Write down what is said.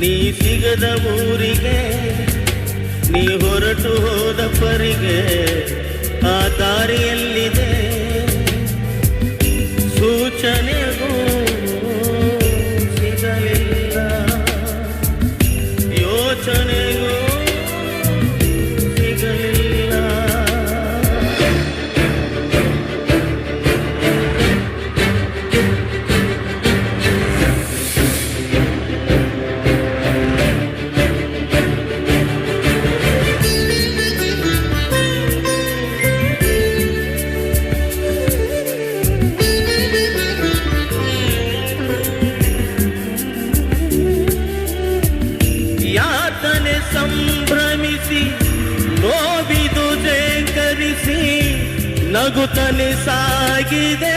ನೀ ಸಿಗದ ಊರಿಗೆ ನೀ ಹೊರಟು ಹೋದ ಪರಿಗೆ ಆ ದಾರಿಯಲ್ಲಿದೆ ಸೂಚನೆಗೂ ಸಿಗಲಿಲ್ಲ ಯೋಚನೆಗೂ ಸಂಭ್ರಮಿಸಿ ನೋವಿದು ಜೇಕರಿಸಿ ನಗುತ್ತನೆ ಸಾಗಿದೆ.